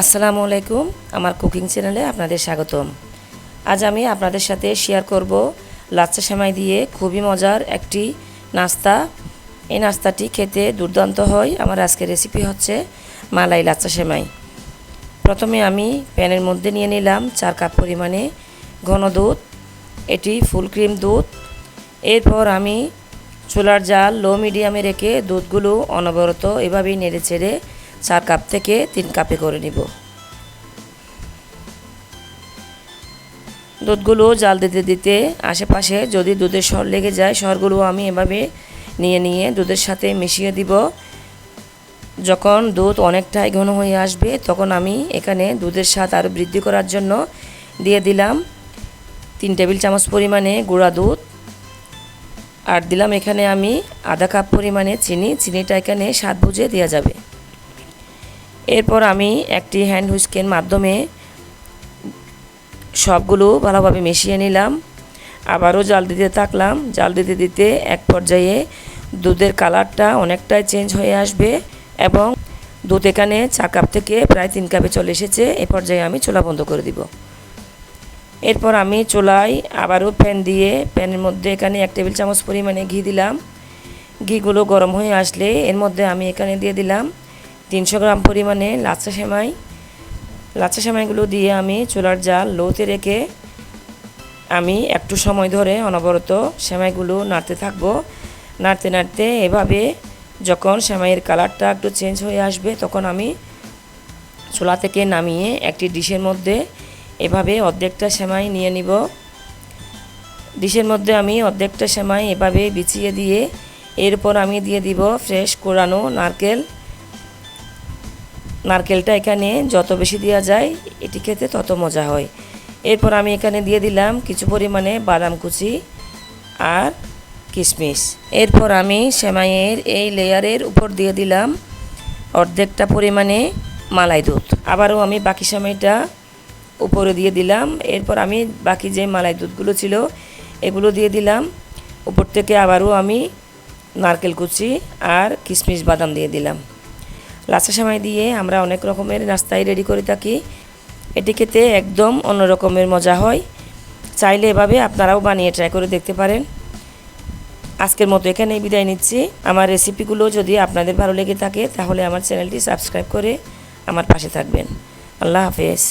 আসসালামু আলাইকুম, আমার কুকিং চ্যানেলে আপনাদের স্বাগতম। আজ আমি আপনাদের সাথে শেয়ার করব লাচ্চা সেমাই দিয়ে খুবই মজার একটি নাস্তা। এই নাস্তাটি খেতে দুর্দান্ত হয়। আমার আজকের রেসিপি হচ্ছে মালাই লাচ্চা সেমাই। প্রথমে আমি প্যানের মধ্যে নিয়ে নিলাম চার কাপ পরিমাণে ঘন দুধ, এটি ফুল ক্রিম দুধ। এরপর আমি চুলার জাল লো মিডিয়ামে রেখে দুধগুলো অনবরত এভাবেই নেড়ে ছেড়ে চার কাপ থেকে তিন কাপে করে নিব। দুধগুলো জাল দিতে দিতে আশেপাশে যদি দুধের সর লেগে যায়, সরগুলো আমি এভাবে নিয়ে নিয়ে দুধের সাথে মিশিয়ে দিব। যখন দুধ অনেকটাই ঘন হয়ে আসবে, তখন আমি এখানে দুধের স্বাদ আরও বৃদ্ধি করার জন্য দিয়ে দিলাম তিন টেবিল চামচ পরিমাণে গুঁড়া দুধ। আর দিলাম এখানে আমি আধা কাপ পরিমাণে চিনি, চিনিটা এখানে স্বাদ বুঝে দেওয়া যাবে। এরপর আমি একটি হ্যান্ড হুইস্কের মাধ্যমে সবগুলো ভালোভাবে মিশিয়ে নিলাম। আবারও জাল দিতে থাকলাম। জাল দিতে দিতে এক পর্যায়ে দুধের কালারটা অনেকটাই চেঞ্জ হয়ে আসবে এবং দুধ এখানে চা কাপ থেকে প্রায় তিন কাপে চলে এসেছে। এ পর্যায়ে আমি চোলা বন্ধ করে দিব। এরপর আমি চুলায় আবারও প্যান দিয়ে প্যানের মধ্যে এখানে এক টেবিল চামচ পরিমাণে ঘি দিলাম। ঘিগুলো গরম হয়ে আসলে এর মধ্যে আমি এখানে দিয়ে দিলাম তিনশো গ্রাম পরিমাণে লাচ্চা সেমাই। লাচ্চা সেমাইগুলো দিয়ে আমি চুলার জাল লোতে রেখে আমি একটু সময় ধরে অনবরত সেমাইগুলো নাড়তে থাকব। নাড়তে নাড়তে এভাবে যখন সেমাইয়ের কালারটা একটু চেঞ্জ হয়ে আসবে তখন আমি চুলা থেকে নামিয়ে একটি ডিশের মধ্যে এভাবে অর্ধেকটা সেমাই নিয়ে নিব। ডিশের মধ্যে আমি অর্ধেকটা সেমাই এভাবে বিছিয়ে দিয়ে এরপর আমি দিয়ে দিব ফ্রেশ কোরানো নারকেল। নারকেলটা এখানে যত বেশি দেওয়া যায়, এটি খেতে তত মজা হয়। এরপর আমি এখানে দিয়ে দিলাম কিছু পরিমাণে বাদাম কুচি আর কিশমিশ। এরপর আমি সেমাইয়ের এই লেয়ারের উপর দিয়ে দিলাম অর্ধেকটা পরিমাণে মালাই দুধ। আবারও আমি বাকি সেমাইটা উপরে দিয়ে দিলাম। এরপর আমি বাকি যে মালাই দুধগুলো ছিল, এগুলো দিয়ে দিলাম। উপর থেকে আবারও আমি নারকেল কুচি আর কিশমিশ বাদাম দিয়ে দিলাম। লাচা সেমাই দিয়ে আমরা অনেক রকমের নাস্তাই রেডি করে থাকি। এটি খেতে একদম অন্য রকমের মজা হয়। চাইলে এভাবে আপনারাও বানিয়ে ট্রাই করে দেখতে পারেন। আজকের মতো এখানেই বিদায় নিচ্ছি। আমার রেসিপিগুলো যদি আপনাদের ভালো লেগে থাকে, তাহলে আমার চ্যানেলটি সাবস্ক্রাইব করে আমার পাশে থাকবেন। আল্লাহ হাফেজ।